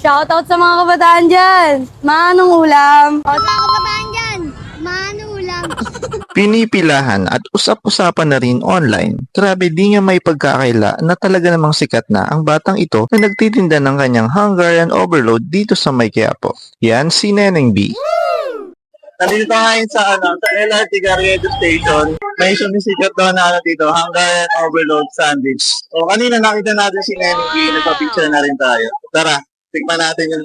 Shoutout sa mga kabataan dyan. Manong ulam. O sa kabataan dyan, mano ulam. Pinipilahan at usap-usapan na rin online. Grabe di nga may pagkakaila na talaga namang sikat na ang batang ito na nagtitinda ng kanyang Hungarian overload dito sa May Quiapo. Yan si Neneng B. Nandito ngayon sa ano, sa LRT Garrido Station. May sumisikat doon na ano dito, Hungarian Overload Sandwich. O kanina nakita natin si Neneng B, nagpa-picture na rin tayo. Tara, tikman natin yung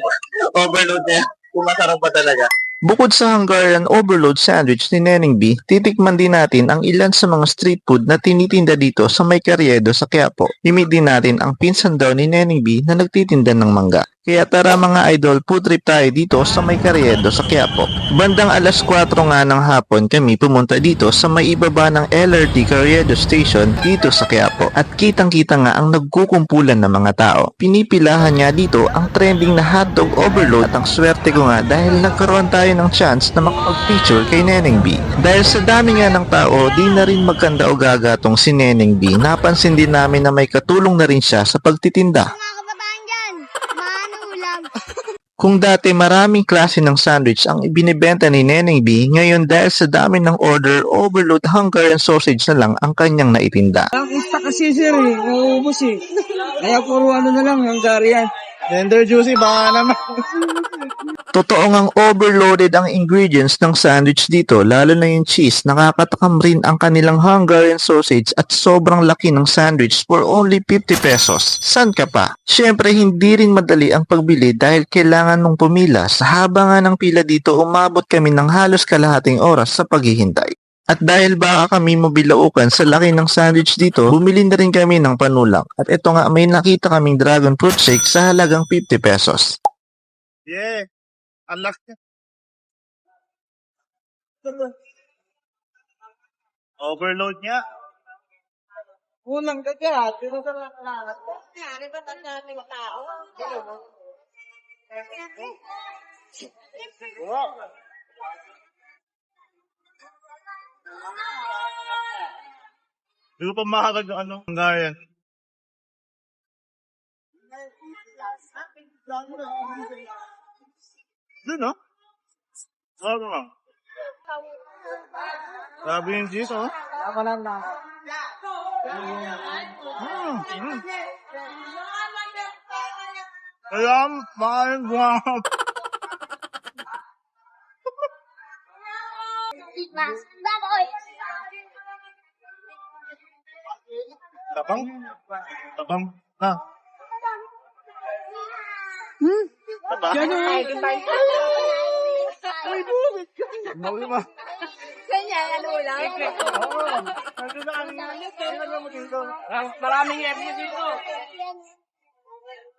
overload niya. Kung masarap pa talaga. Bukod sa Hungarian overload sandwich ni Neneng B, titikman din natin ang ilan sa mga street food na tinitinda dito sa May Carriedo sa Quiapo. Imit din natin ang pinsan daw ni Neneng B na nagtitinda ng mangga. Kaya tara mga idol, food trip tayo dito sa May Carriedo sa Quiapo. Bandang alas 4 nga ng hapon kami pumunta dito sa may ibaba ng LRT Carriedo Station dito sa Quiapo. At kitang-kita nga ang nagkukumpulan ng mga tao. Pinipilahan nga dito ang trending na hotdog overload at ang swerte ko nga dahil nagkaroon tayo ng chance na makapag-picture kay Neneng B. Dahil sa dami nga ng tao, di na rin magkanda o gaga tong si Neneng B. Napansin din namin na may katulong na rin siya sa pagtitinda. Mga kabataan dyan, mano ulam. Kung dati maraming klase ng sandwich ang ibinibenta ni Neneng B, ngayon dahil sa dami ng order, overload Hungarian sausage na lang ang kanyang naitinda. Ang ista kasi sir eh, nauubos eh. Kaya puro ano na lang, Hungarian. Tender juicy, baka naman. Totoo ngang overloaded ang ingredients ng sandwich dito, lalo na yung cheese. Nakakatakam rin ang kanilang Hungarian sausage at sobrang laki ng sandwich for only 50 pesos. San ka pa? Siyempre, hindi rin madali ang pagbili dahil kailangan mong pumila. Sa haba nga ng pila dito, umabot kami ng halos kalahating oras sa paghihintay. At dahil baka kami mabilaukan sa laki ng sandwich dito, bumili na rin kami ng panulang. At ito nga, may nakita kaming dragon fruit shake sa halagang 50 pesos. Yeah. Ang laki. Overload niya. Unang kagat, pero sa lahat. Hindi ko pa makagad yung ano. Hungarian. Doon, no? Sabi mo. Grabe yung cheese, oh. Ako lang na. Mm, mm. Kaya, makain bunga. Mas, baboy. Tabang? Tabang? Ha? Hmm? Taba? Mawin mo. Ganyan, ano ulam? Maraming FB dito.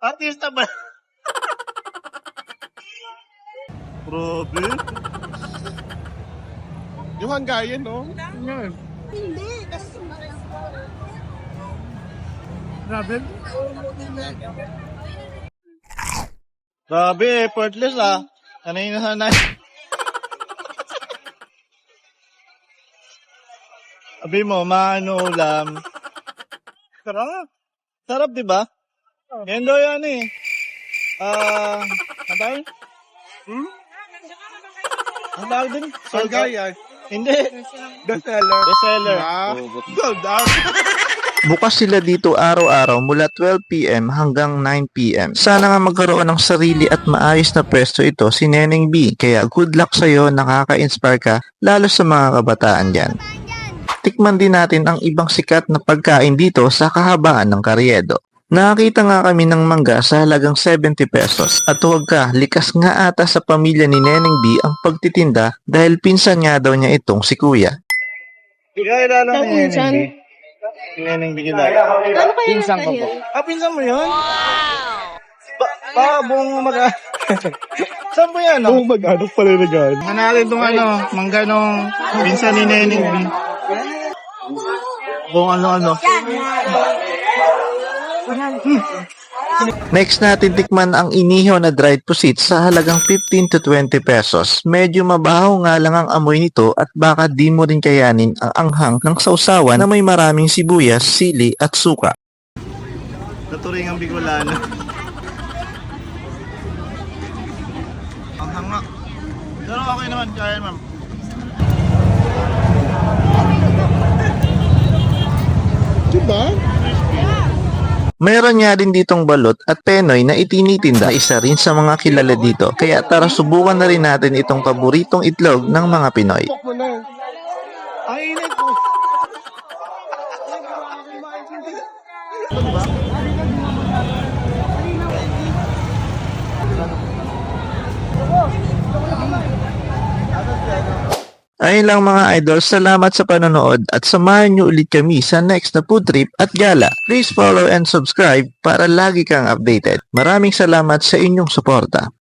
Artista ba? Grabe. Yung Hungarian, no? Hindi, kasi Grabe. Grabe, effortless ah. Kanina sana. Sabi mo, maano ulam. Sarap. Sarap, di ba? Yan daw yan eh. Ah, ano tayo? Hmm? Ang tawag din? Hungarian. Hindi. Bestseller. Bestseller. Ah. Sold out. Bukas sila dito araw-araw mula 12pm hanggang 9pm. Sana nga magkaroon ng sarili at maayos na pwesto ito si Neneng B. Kaya good luck sa'yo, nakaka-inspire ka, lalo sa mga kabataan dyan. Tikman din natin ang ibang sikat na pagkain dito sa kahabaan ng Karyedo. Nakakita nga kami ng mangga sa halagang 70 pesos. At huwag ka, likas nga ata sa pamilya ni Neneng B ang pagtitinda dahil pinsan nga daw niya itong si Kuya. Kilala mo ni Neneng B? Neneng B kilala. Ano kayo Pinsan ko po. Ah, pinsan mo yun? Ba baka buong mag... Saan mo yan, no? Buong mag-ano pala na Hanalin tong ano, mangga nung pinsan ni Neneng B. Buong ano-ano. Next natin tikman ang iniho na dried pusit sa halagang 15 to 20 pesos. Medyo mabaho nga lang ang amoy nito at baka di mo rin kayanin ang anghang ng sausawan na may maraming sibuyas, sili at suka. Naturing ang bigolano. ang hanga. Pero okay naman, kaya ma'am. Diba? Mayroon nga din ditong balot at penoy na itinitinda isa rin sa mga kilala dito. Kaya tara subukan na rin natin itong paboritong itlog ng mga Pinoy. Init po. Ayun lang mga idol, salamat sa panonood at samahan nyo ulit kami sa next na food trip at gala. Please follow and subscribe para lagi kang updated. Maraming salamat sa inyong suporta.